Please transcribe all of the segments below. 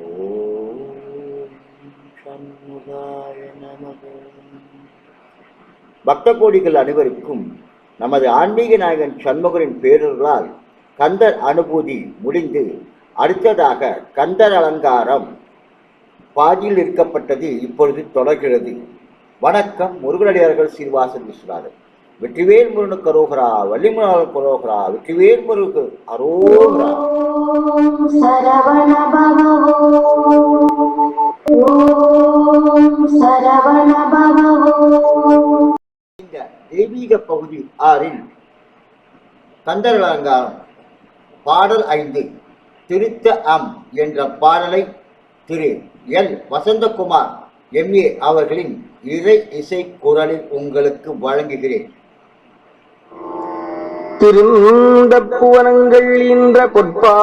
ஓம் சண்முகாய நமக பக்த கோடிகள் அனைவருக்கும் நமது ஆன்மீக நாயகன் சண்முகரின் பேரர்களால் கந்தர் அனுபூதி முடிந்து அடுத்ததாக கந்தர் அலங்காரம் பாதியில் இருக்கப்பட்டது இப்பொழுது தொடர்கிறது. வணக்கம் முருகனடியார்கள் சீர்வாசன் விஸ்வநாதன். வெற்றிவேல் முருகனுக்கு அரோகரா வள்ளிமலாளர் கரோகரா வெற்றிவேல் முருகு அரோகரா. ஓம் சரவண இந்த தெய்வீக பகுதி ஆறில் கந்தர் அலங்காரம் பாடல் ஐந்து திருத்த அம் என்ற பாடலை திரு. எல். வசந்தகுமார் எம்ஏ அவர்களின் இறை இசை குரலில் உங்களுக்கு வழங்குகிறேன். திருந்த புவனங்கள் என்ற பொற்பாவை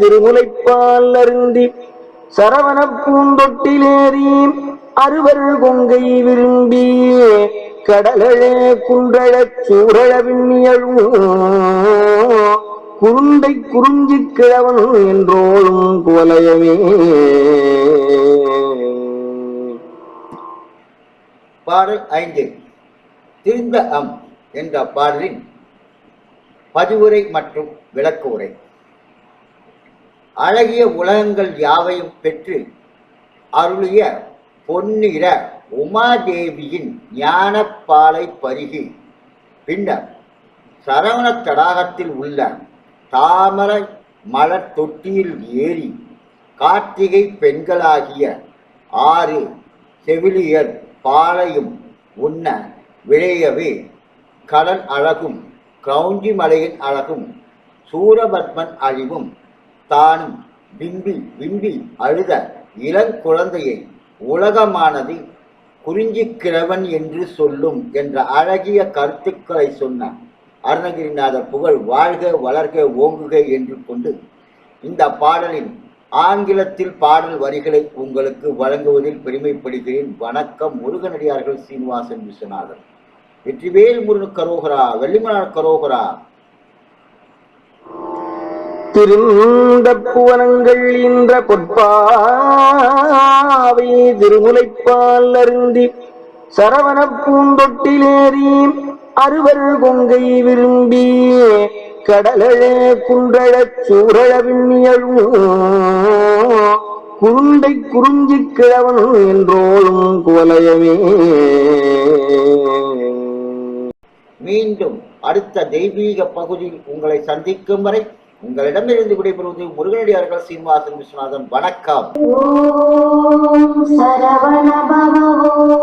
திருமுலைப்பால் அருந்தி சரவண பூந்தொட்டிலேறி அறுவருள் கொங்கை விரும்பி கடலழே குன்றழச் சூழல விண்ணியழும் குருண்டை குறிஞ்சி கிழவன் என்றோளும் குவலயமே. பாடல் ஐந்து. திருந்த அம் என்ற பாடலின் பதிவுரை மற்றும் விளக்கு உரை. அழகிய உலகங்கள் யாவையும் பெற்று அருளிய பொன்னிற உமாதேவியின் ஞானப்பாலை பருகி பின்னர் சரவண தடாகத்தில் உள்ள தாமரை மலர் தொட்டியில் ஏறி கார்த்திகை பெண்களாகிய ஆறு செவிலியர் பாலையும் உண்ண விளையவே கடல் அழகும் கிரௌஞ்சி மலையின் அழகும் சூரபத்மன் அழிவும் தானும் விம்பி விம்பி அழுத இளங்குழந்தையை உலகமானது குறிஞ்சி கிழவன் என்று சொல்லும் என்ற அழகிய கருத்துக்களை சொன்ன அருணகிரிநாதர் புகழ் வாழ்க வளர்க ஓங்குக என்று கொண்டு இந்த பாடலின் ஆங்கிலத்தில் பாடல் வரிகளை உங்களுக்கு வழங்குவதில் பெருமைப்படுகிறேன். வணக்கம் முருகனடியார்கள் சீனிவாசன் விஸ்வநாதன். வெற்றிவேல் முருகன் கரோகரா வெள்ளிமனார் கரோகரா. திருந்த புவனங்கள் என்ற பொற்பாவை திருமுலைப்பால் அருந்தி சரவண பூந்தொட்டிலேறி அறுவர் கொங்கை விரும்பி கடலழே குன்றழச் சூழல விண்ணியழும் குருண்டை குறிஞ்சி கிழவன் என்றோளும் குவலயமே. மீண்டும் அடுத்த தெய்வீக பகுதியில் உங்களை சந்திக்கும் வரை உங்களிடமிருந்து விடைபெறுவது முருகனடியார்கள் சீனிவாசன் விஸ்வநாதன். வணக்கம். சரவண பவ